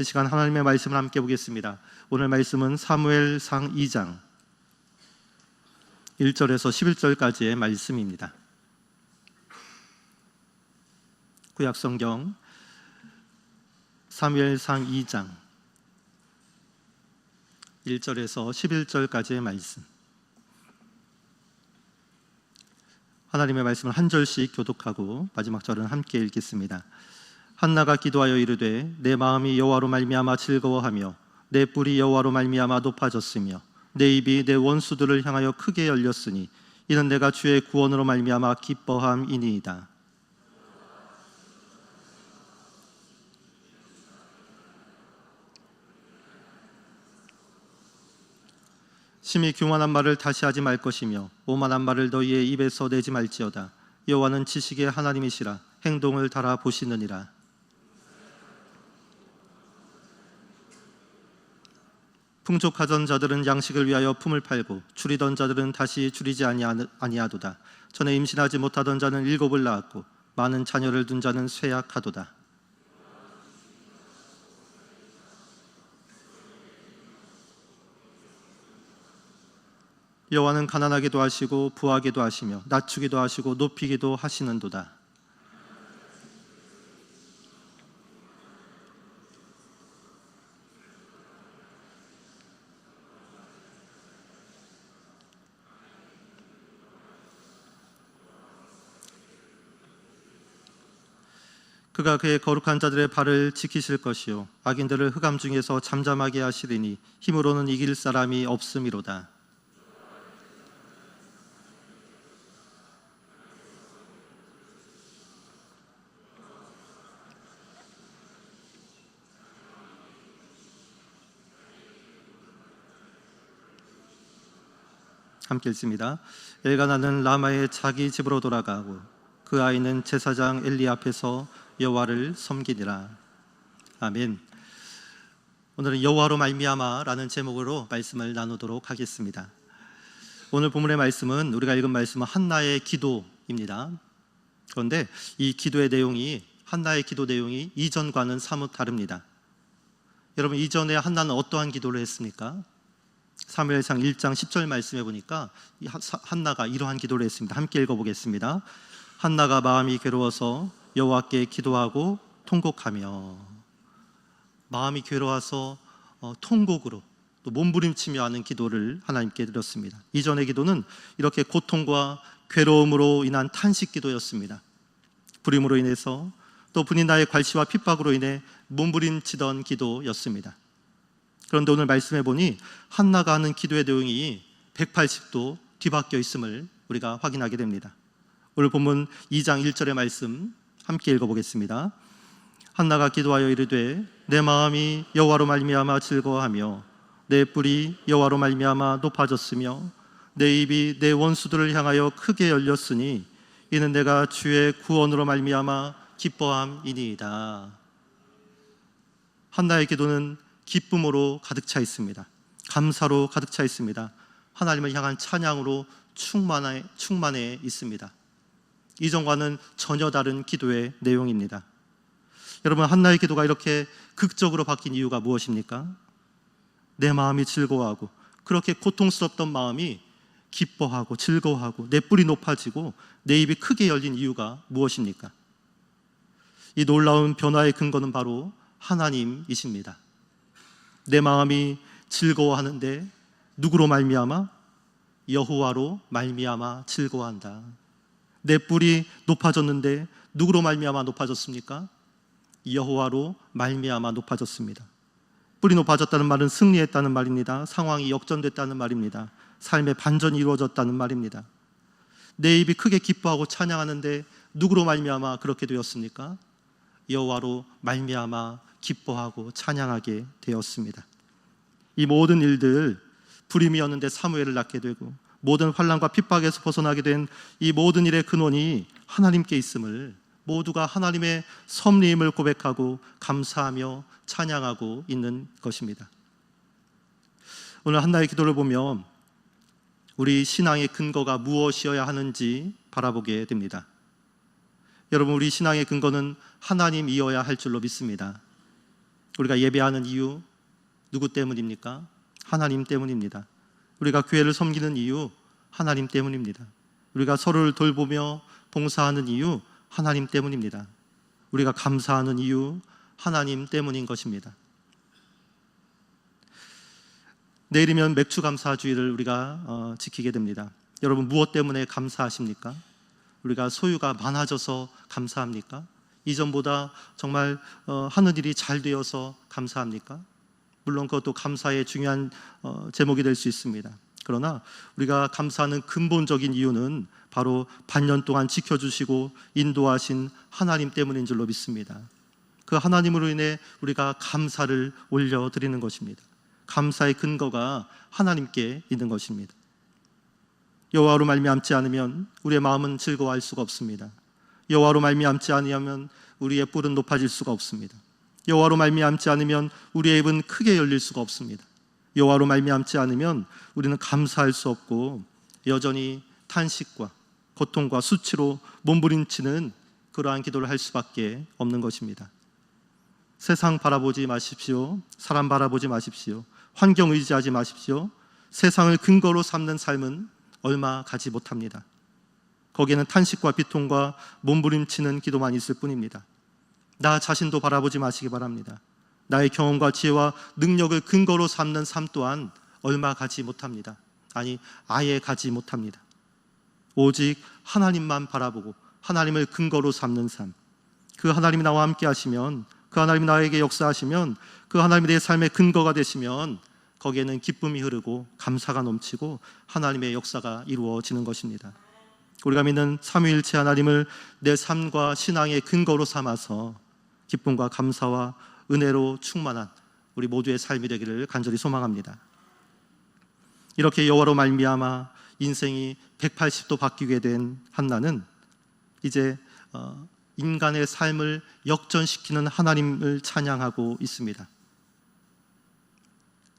이 시간 하나님의 말씀을 함께 보겠습니다. 오늘 말씀은 사무엘상 2장 1절에서 11절까지의 말씀입니다. 구약 성경 사무엘상 2장 1절에서 11절까지의 말씀. 하나님의 말씀을 한 절씩 교독하고 마지막 절은 함께 읽겠습니다. 한나가 기도하여 이르되 내 마음이 여호와로 말미암아 즐거워하며 내 뿔이 여호와로 말미암아 높아졌으며 내 입이 내 원수들을 향하여 크게 열렸으니 이는 내가 주의 구원으로 말미암아 기뻐함이니이다. 심히 교만한 말을 다시 하지 말 것이며 오만한 말을 너희의 입에서 내지 말지어다. 여호와는 지식의 하나님이시라 행동을 달아 보시느니라. 풍족하던 자들은 양식을 위하여 품을 팔고 줄이던 자들은 다시 줄이지 아니하- 아니하도다. 전에 임신하지 못하던 자는 일곱을 낳았고 많은 자녀를 둔 자는 쇠약하도다. 여호와는 가난하게도 하시고 부하게도 하시며 낮추기도 하시고 높이기도 하시는도다. 그가 그의 거룩한 자들의 발을 지키실 것이요 악인들을 흑암 중에서 잠잠하게 하시리니 힘으로는 이길 사람이 없음이로다. 함께 읽습니다. 엘가나는 라마의 자기 집으로 돌아가고 그 아이는 제사장 엘리 앞에서 여호와를 섬기니라. 아멘. 오늘은 여호와로 말미암아라는 제목으로 말씀을 나누도록 하겠습니다. 오늘 본문의 말씀은 우리가 읽은 말씀은 한나의 기도입니다. 그런데 이 기도의 내용이 한나의 기도 내용이 이전과는 사뭇 다릅니다. 여러분 이전에 한나는 어떠한 기도를 했습니까? 사무엘상 1장 10절 말씀해 보니까 한나가 이러한 기도를 했습니다. 함께 읽어 보겠습니다. 한나가 마음이 괴로워서 여호와께 기도하고 통곡하며 마음이 괴로워서 어, 통곡으로 또 몸부림치며 하는 기도를 하나님께 드렸습니다. 이전의 기도는 이렇게 고통과 괴로움으로 인한 탄식 기도였습니다. 불임으로 인해서 또 분이 나의 괄시와 핍박으로 인해 몸부림치던 기도였습니다. 그런데 오늘 말씀해 보니 한나가 하는 기도의 내용이 180도 뒤바뀌어 있음을 우리가 확인하게 됩니다. 오늘 본문 2장 1절의 말씀 함께 읽어보겠습니다. 한나가 기도하여 이르되 내 마음이 여호와로 말미암아 즐거워하며 내 뿔이 여호와로 말미암아 높아졌으며 내 입이 내 원수들을 향하여 크게 열렸으니 이는 내가 주의 구원으로 말미암아 기뻐함이니이다. 한나의 기도는 기쁨으로 가득 차 있습니다. 감사로 가득 차 있습니다. 하나님을 향한 찬양으로 충만해, 충만해 있습니다. 이전과는 전혀 다른 기도의 내용입니다. 여러분, 한나의 기도가 이렇게 극적으로 바뀐 이유가 무엇입니까? 내 마음이 즐거워하고 그렇게 고통스럽던 마음이 기뻐하고 즐거워하고 내 뿔이 높아지고 내 입이 크게 열린 이유가 무엇입니까? 이 놀라운 변화의 근거는 바로 하나님이십니다. 내 마음이 즐거워하는데 누구로 말미암아 여호와로 말미암아 즐거워한다. 내 뿔이 높아졌는데 누구로 말미암아 높아졌습니까? 여호와로 말미암아 높아졌습니다. 뿔이 높아졌다는 말은 승리했다는 말입니다. 상황이 역전됐다는 말입니다. 삶의 반전이 이루어졌다는 말입니다. 내 입이 크게 기뻐하고 찬양하는데 누구로 말미암아 그렇게 되었습니까? 여호와로 말미암아 기뻐하고 찬양하게 되었습니다. 이 모든 일들 불임이었는데 사무엘을 낳게 되고 모든 환란과 핍박에서 벗어나게 된 이 모든 일의 근원이 하나님께 있음을 모두가 하나님의 섭리임을 고백하고 감사하며 찬양하고 있는 것입니다. 오늘 한나의 기도를 보면 우리 신앙의 근거가 무엇이어야 하는지 바라보게 됩니다. 여러분 우리 신앙의 근거는 하나님이어야 할 줄로 믿습니다. 우리가 예배하는 이유 누구 때문입니까? 하나님 때문입니다. 우리가 교회를 섬기는 이유 하나님 때문입니다. 우리가 서로를 돌보며 봉사하는 이유 하나님 때문입니다. 우리가 감사하는 이유 하나님 때문인 것입니다. 내일이면 맥주 감사주의를 우리가 어, 지키게 됩니다. 여러분 무엇 때문에 감사하십니까? 우리가 소유가 많아져서 감사합니까? 이전보다 정말 어, 하는 일이 잘 되어서 감사합니까? 물론 그것도 감사의 중요한 어, 제목이 될 수 있습니다. 그러나 우리가 감사하는 근본적인 이유는 바로 반년 동안 지켜주시고 인도하신 하나님 때문인 줄로 믿습니다. 그 하나님으로 인해 우리가 감사를 올려드리는 것입니다. 감사의 근거가 하나님께 있는 것입니다. 여호와로 말미암지 않으면 우리의 마음은 즐거워할 수가 없습니다. 여호와로 말미암지 아니하면 우리의 뿔은 높아질 수가 없습니다. 여호와로 말미암지 않으면 우리의 입은 크게 열릴 수가 없습니다. 여호와로 말미암지 않으면 우리는 감사할 수 없고 여전히 탄식과 고통과 수치로 몸부림치는 그러한 기도를 할 수밖에 없는 것입니다. 세상 바라보지 마십시오. 사람 바라보지 마십시오. 환경 의지하지 마십시오. 세상을 근거로 삼는 삶은 얼마 가지 못합니다. 거기에는 탄식과 비통과 몸부림치는 기도만 있을 뿐입니다. 나 자신도 바라보지 마시기 바랍니다. 나의 경험과 지혜와 능력을 근거로 삼는 삶 또한 얼마 가지 못합니다. 아니, 아예 가지 못합니다. 오직 하나님만 바라보고 하나님을 근거로 삼는 삶. 그 하나님이 나와 함께 하시면 그 하나님이 나에게 역사하시면 그 하나님이 내 삶의 근거가 되시면 거기에는 기쁨이 흐르고 감사가 넘치고 하나님의 역사가 이루어지는 것입니다. 우리가 믿는 삼위일체 하나님을 내 삶과 신앙의 근거로 삼아서 기쁨과 감사와 은혜로 충만한 우리 모두의 삶이 되기를 간절히 소망합니다. 이렇게 여호와로 말미암아 인생이 180도 바뀌게 된 한나는 이제 어, 인간의 삶을 역전시키는 하나님을 찬양하고 있습니다.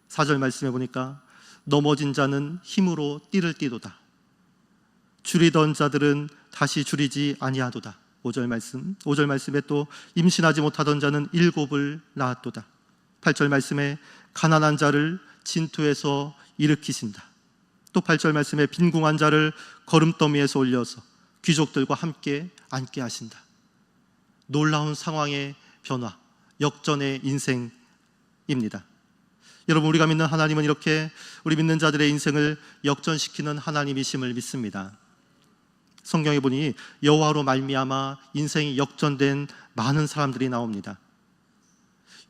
사절 말씀해 보니까 넘어진 자는 힘으로 띠를 띠도다. 줄이던 자들은 다시 줄이지 아니하도다. 5절 말씀. 5절 말씀에 또 임신하지 못하던 자는 일곱을 낳았도다. 8절 말씀에 가난한 자를 진투에서 일으키신다. 또 8절 말씀에 빈궁한 자를 걸음더미에서 올려서 귀족들과 함께 앉게 하신다. 놀라운 상황의 변화, 역전의 인생입니다. 여러분 우리가 믿는 하나님은 이렇게 우리 믿는 자들의 인생을 역전시키는 하나님이심을 믿습니다. 성경에 보니 여호와로 말미암아 인생이 역전된 많은 사람들이 나옵니다.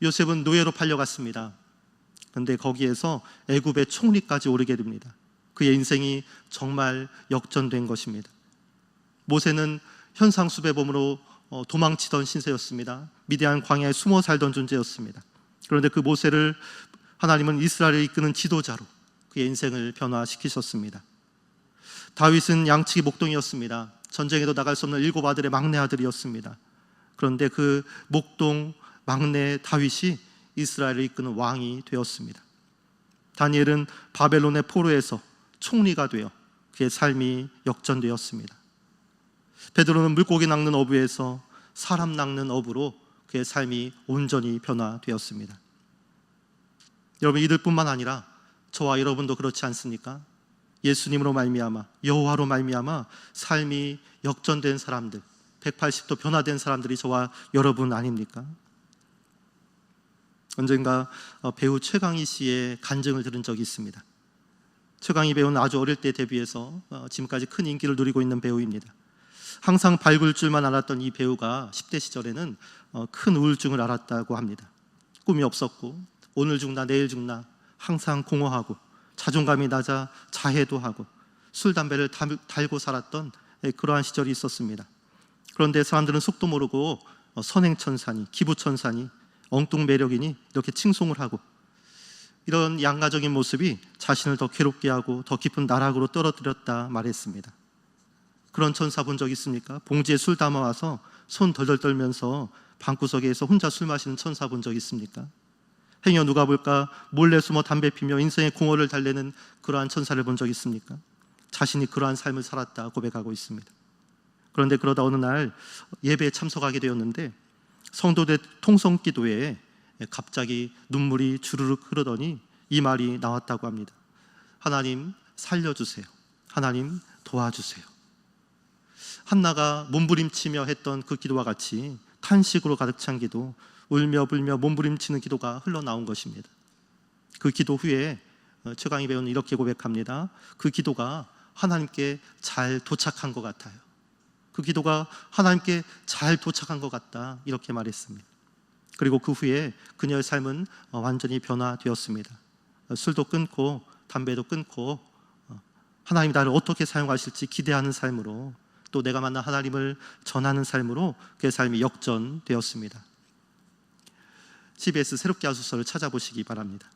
요셉은 노예로 팔려갔습니다. 그런데 거기에서 애굽의 총리까지 오르게 됩니다. 그의 인생이 정말 역전된 것입니다. 모세는 현상수배범으로 어, 도망치던 신세였습니다. 미디안 광야에 숨어 살던 존재였습니다. 그런데 그 모세를 하나님은 이스라엘을 이끄는 지도자로 그의 인생을 변화시키셨습니다. 다윗은 양치기 목동이었습니다. 전쟁에도 나갈 수 없는 일곱 아들의 막내 아들이었습니다. 그런데 그 목동 막내 다윗이 이스라엘을 이끄는 왕이 되었습니다. 다니엘은 바벨론의 포로에서 총리가 되어 그의 삶이 역전되었습니다. 베드로는 물고기 낚는 어부에서 사람 낚는 어부로 그의 삶이 온전히 변화되었습니다. 여러분 이들뿐만 아니라 저와 여러분도 그렇지 않습니까? 예수님으로 말미암아 여호와로 말미암아 삶이 역전된 사람들 180도 변화된 사람들이 저와 여러분 아닙니까? 언젠가 어, 배우 최강희 씨의 간증을 들은 적이 있습니다. 최강희 배우는 아주 어릴 때 데뷔해서 어, 지금까지 큰 인기를 누리고 있는 배우입니다. 항상 밝을 줄만 알았던 이 배우가 10대 시절에는 어, 큰 우울증을 알았다고 합니다. 꿈이 없었고 오늘 죽나 내일 죽나 항상 공허하고 자존감이 낮아 자해도 하고 술 담배를 달고 살았던 예, 그러한 시절이 있었습니다. 그런데 사람들은 속도 모르고 어, 선행천사니 기부천사니 엉뚱 매력이니 이렇게 칭송을 하고 이런 양가적인 모습이 자신을 더 괴롭게 하고 더 깊은 나락으로 떨어뜨렸다 말했습니다. 그런 천사 본 적 있습니까? 봉지에 술 담아와서 손 덜덜 떨면서 방구석에서 혼자 술 마시는 천사 본 적 있습니까? 행여 누가 볼까 몰래 숨어 담배 피며 인생의 공허를 달래는 그러한 천사를 본 적 있습니까? 자신이 그러한 삶을 살았다 고백하고 있습니다. 그런데 그러다 어느 날 예배에 참석하게 되었는데 성도들 통성 기도에 갑자기 눈물이 주르륵 흐르더니 이 말이 나왔다고 합니다. 하나님 살려주세요. 하나님 도와주세요. 한나가 몸부림치며 했던 그 기도와 같이 탄식으로 가득 찬 기도, 울며 불며 몸부림치는 기도가 흘러나온 것입니다. 그 기도 후에 어, 최강희 배우는 이렇게 고백합니다. 그 기도가 하나님께 잘 도착한 것 같아요. 그 기도가 하나님께 잘 도착한 것 같다. 이렇게 말했습니다. 그리고 그 후에 그녀의 삶은 어, 완전히 변화되었습니다. 어, 술도 끊고 담배도 끊고 어, 하나님이 나를 어떻게 사용하실지 기대하는 삶으로 또 내가 만난 하나님을 전하는 삶으로 그의 삶이 역전되었습니다. CBS 새롭게 하소서를 찾아보시기 바랍니다.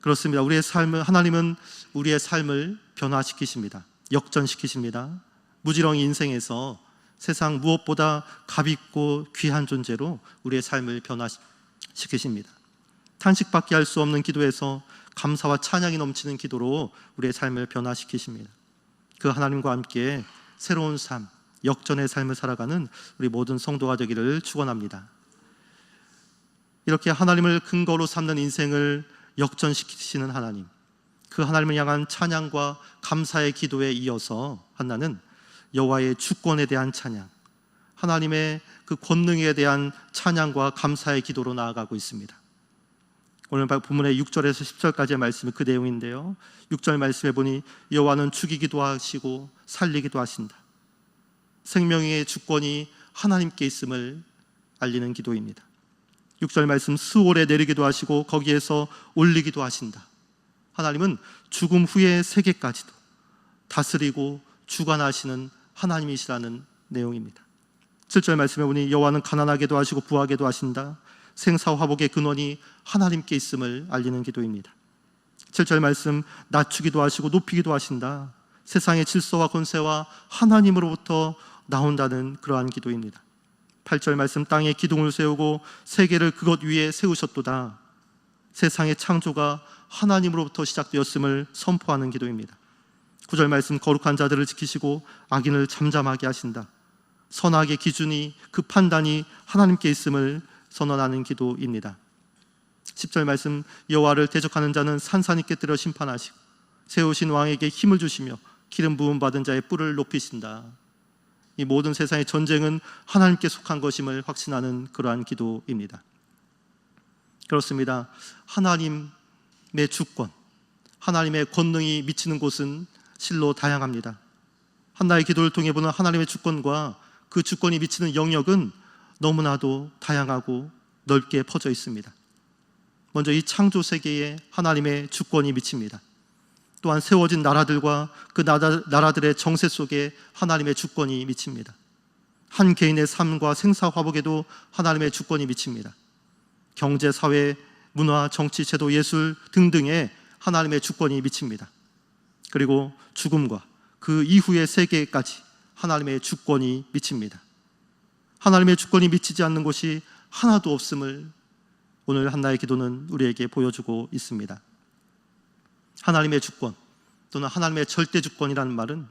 그렇습니다. 우리의 삶을 하나님은 우리의 삶을 변화시키십니다. 역전시키십니다. 무지렁이 인생에서 세상 무엇보다 값있고 귀한 존재로 우리의 삶을 변화시키십니다. 탄식밖에 할 수 없는 기도에서 감사와 찬양이 넘치는 기도로 우리의 삶을 변화시키십니다. 그 하나님과 함께 새로운 삶, 역전의 삶을 살아가는 우리 모든 성도가 되기를 축원합니다. 이렇게 하나님을 근거로 삼는 인생을 역전시키시는 하나님, 그 하나님을 향한 찬양과 감사의 기도에 이어서 한나는 여호와의 주권에 대한 찬양, 하나님의 그 권능에 대한 찬양과 감사의 기도로 나아가고 있습니다. 오늘 본문의 6절에서 10절까지의 말씀이 그 내용인데요. 6절 말씀에 보니 여호와는 죽이기도 하시고 살리기도 하신다. 생명의 주권이 하나님께 있음을 알리는 기도입니다. 6절 말씀 수월에 내리기도 하시고 거기에서 올리기도 하신다. 하나님은 죽음 후의 세계까지도 다스리고 주관하시는 하나님이시라는 내용입니다. 7절 말씀에 보니 여호와는 가난하게도 하시고 부하게도 하신다. 생사 화복의 근원이 하나님께 있음을 알리는 기도입니다. 7절 말씀 낮추기도 하시고 높이기도 하신다. 세상의 질서와 권세와 하나님으로부터 나온다는 그러한 기도입니다. 8절 말씀 땅에 기둥을 세우고 세계를 그것 위에 세우셨도다. 세상의 창조가 하나님으로부터 시작되었음을 선포하는 기도입니다. 9절 말씀 거룩한 자들을 지키시고 악인을 잠잠하게 하신다. 선악의 기준이 그 판단이 하나님께 있음을 선언하는 기도입니다. 10절 말씀 여호와를 대적하는 자는 산산이 깨뜨려 심판하시고 세우신 왕에게 힘을 주시며 기름 부음 받은 자의 뿔을 높이신다. 이 모든 세상의 전쟁은 하나님께 속한 것임을 확신하는 그러한 기도입니다. 그렇습니다. 하나님의 주권, 하나님의 권능이 미치는 곳은 실로 다양합니다. 한나의 기도를 통해 보는 하나님의 주권과 그 주권이 미치는 영역은 너무나도 다양하고 넓게 퍼져 있습니다. 먼저 이 창조 세계에 하나님의 주권이 미칩니다. 또한 세워진 나라들과 그 나라, 나라 들의 정세 속에 하나님의 주권이 미칩니다. 한 개인의 삶과 생사 화복에도 하나님의 주권이 미칩니다. 경제, 사회, 문화, 정치, 제도, 예술 등등에 하나님의 주권이 미칩니다. 그리고 죽음과 그 이후의 세계까지 하나님의 주권이 미칩니다. 하나님의 주권이 미치지 않는 곳이 하나도 없음을 오늘 한나의 기도는 우리에게 보여주고 있습니다. 하나님의 주권 또는 하나님의 절대 주권이라는 말은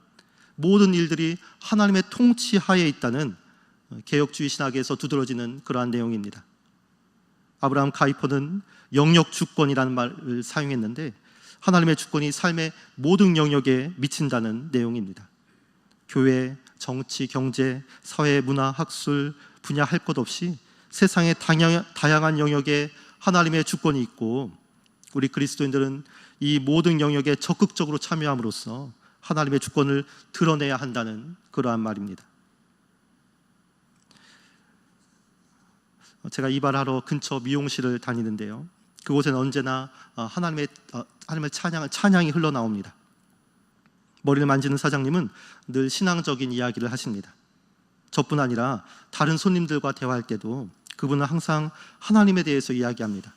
모든 일들이 하나님의 통치 하에 있다는 개혁주의 신학에서 두드러지는 그러한 내용입니다. 아브라함 카이퍼는 영역 주권이라는 말을 사용했는데 하나님의 주권이 삶의 모든 영역에 미친다는 내용입니다. 교회, 정치, 경제, 사회, 문화, 학술 분야 할 것 없이 세상의 다양한 영역에 하나님의 주권이 있고 우리 그리스도인들은 이 모든 영역에 적극적으로 참여함으로써 하나님의 주권을 드러내야 한다는 그러한 말입니다. 제가 이발하러 근처 미용실을 다니는데요. 그곳에는 언제나 어, 하나님의 어, 하나님의 찬양 찬양이 흘러나옵니다. 머리를 만지는 사장님은 늘 신앙적인 이야기를 하십니다. 저뿐 아니라 다른 손님들과 대화할 때도 그분은 항상 하나님에 대해서 이야기합니다.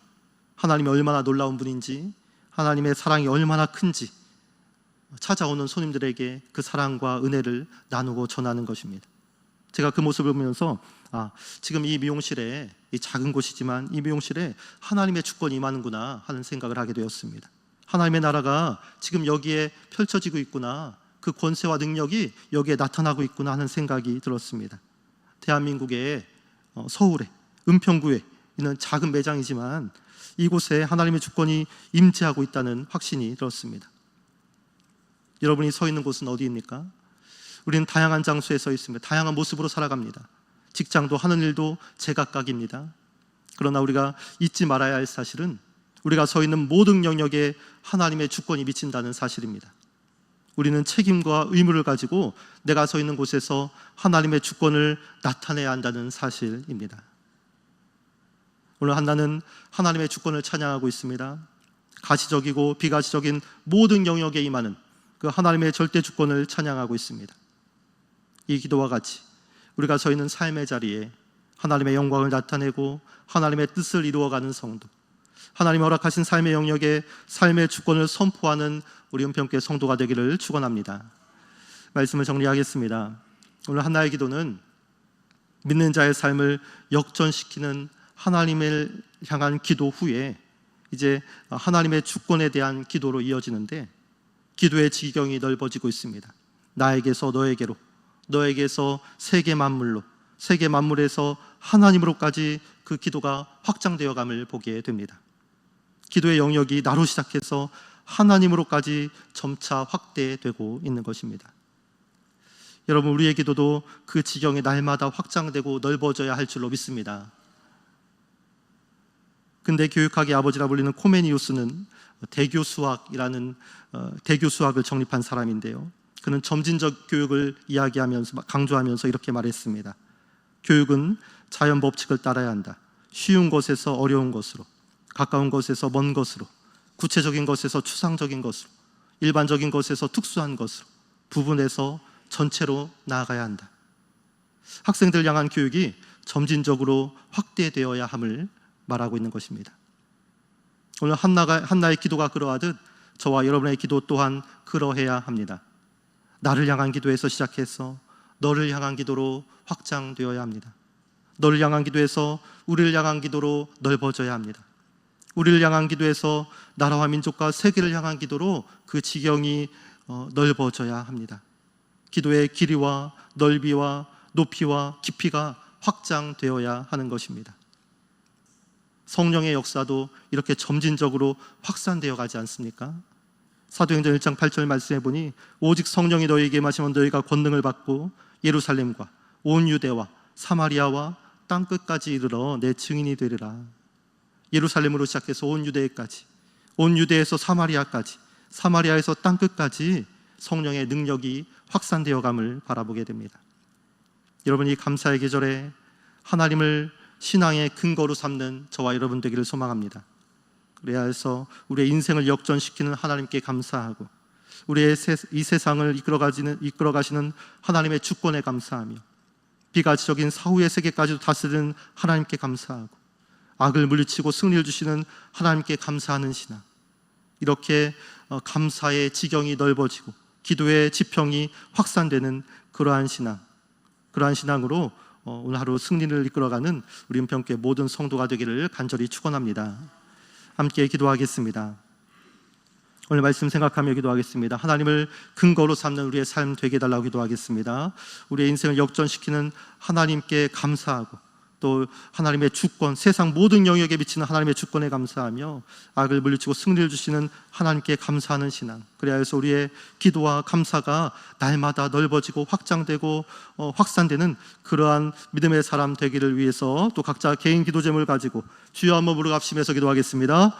하나님이 얼마나 놀라운 분인지, 하나님의 사랑이 얼마나 큰지 찾아오는 손님들에게 그 사랑과 은혜를 나누고 전하는 것입니다. 제가 그 모습을 보면서 아, 지금 이 미용실에 이 작은 곳이지만 이 미용실에 하나님의 주권이 임하는구나 하는 생각을 하게 되었습니다. 하나님의 나라가 지금 여기에 펼쳐지고 있구나. 그 권세와 능력이 여기에 나타나고 있구나 하는 생각이 들었습니다. 대한민국의 어, 서울에 은평구에 있는 작은 매장이지만 이곳에 하나님의 주권이 임재하고 있다는 확신이 들었습니다. 여러분이 서 있는 곳은 어디입니까? 우리는 다양한 장소에 서 있습니다. 다양한 모습으로 살아갑니다. 직장도 하는 일도 제각각입니다. 그러나 우리가 잊지 말아야 할 사실은 우리가 서 있는 모든 영역에 하나님의 주권이 미친다는 사실입니다. 우리는 책임과 의무를 가지고 내가 서 있는 곳에서 하나님의 주권을 나타내야 한다는 사실입니다. 오늘 한나는 하나님의 주권을 찬양하고 있습니다. 가시적이고 비가시적인 모든 영역에 임하는 그 하나님의 절대 주권을 찬양하고 있습니다. 이 기도와 같이 우리가 서 있는 삶의 자리에 하나님의 영광을 나타내고 하나님의 뜻을 이루어가는 성도, 하나님 허락하신 삶의 영역에 삶의 주권을 선포하는 우리 은평교회 성도가 되기를 축원합니다. 말씀을 정리하겠습니다. 오늘 한나의 기도는 믿는 자의 삶을 역전시키는 하나님을 향한 기도 후에 이제 하나님의 주권에 대한 기도로 이어지는데 기도의 지경이 넓어지고 있습니다. 나에게서 너에게로, 너에게서 세계 만물로, 세계 만물에서 하나님으로까지 그 기도가 확장되어 감을 보게 됩니다. 기도의 영역이 나로 시작해서 하나님으로까지 점차 확대되고 있는 것입니다. 여러분, 우리의 기도도 그 지경이 날마다 확장되고 넓어져야 할 줄로 믿습니다. 근대 교육학의 아버지라 불리는 코메니우스는 대교 수학이라는 어, 대교 수학을 정립한 사람인데요. 그는 점진적 교육을 이야기하면서 강조하면서 이렇게 말했습니다. 교육은 자연 법칙을 따라야 한다. 쉬운 것에서 어려운 것으로, 가까운 것에서 먼 것으로, 구체적인 것에서 추상적인 것으로, 일반적인 것에서 특수한 것으로, 부분에서 전체로 나아가야 한다. 학생들 향한 교육이 점진적으로 확대되어야 함을 말하고 있는 것입니다. 오늘 한나가, 한나의 기도가 그러하듯 저와 여러분의 기도 또한 그러해야 합니다. 나를 향한 기도에서 시작해서 너를 향한 기도로 확장되어야 합니다. 너를 향한 기도에서 우리를 향한 기도로 넓어져야 합니다. 우리를 향한 기도에서 나라와 민족과 세계를 향한 기도로 그 지경이 어, 넓어져야 합니다. 기도의 길이와 넓이와 높이와 깊이가 확장되어야 하는 것입니다. 성령의 역사도 이렇게 점진적으로 확산되어 가지 않습니까? 사도행전 1장 8절 말씀해 보니 오직 성령이 너희에게 마시면 너희가 권능을 받고 예루살렘과 온 유대와 사마리아와 땅 끝까지 이르러 내 증인이 되리라. 예루살렘으로 시작해서 온 유대까지, 온 유대에서 사마리아까지, 사마리아에서 땅 끝까지 성령의 능력이 확산되어 감을 바라보게 됩니다. 여러분 이 감사의 계절에 하나님을 신앙의 근거로 삼는 저와 여러분 되기를 소망합니다. 그래야 해서 우리의 인생을 역전시키는 하나님께 감사하고 우리의 세, 이 세상을 이끌어가지는 이끌어가시는 하나님의 주권에 감사하며 비가치적인 사후의 세계까지도 다스리는 하나님께 감사하고 악을 물리치고 승리를 주시는 하나님께 감사하는 신앙 이렇게 어, 감사의 지경이 넓어지고 기도의 지평이 확산되는 그러한 신앙 그러한 신앙으로 어, 오늘 하루 승리를 이끌어가는 우리 은평교회 모든 성도가 되기를 간절히 축원합니다. 함께 기도하겠습니다. 오늘 말씀 생각하며 기도하겠습니다. 하나님을 근거로 삼는 우리의 삶 되게 달라고 기도하겠습니다. 우리의 인생을 역전시키는 하나님께 감사하고 또 하나님의 주권, 세상 모든 영역에 미치는 하나님의 주권에 감사하며 악을 물리치고 승리를 주시는 하나님께 감사하는 신앙. 그래야 해서 우리의 기도와 감사가 날마다 넓어지고 확장되고 어, 확산되는 그러한 믿음의 사람 되기를 위해서 또 각자 개인 기도 제목을 가지고 주여 한번 부르갑심해서 기도하겠습니다.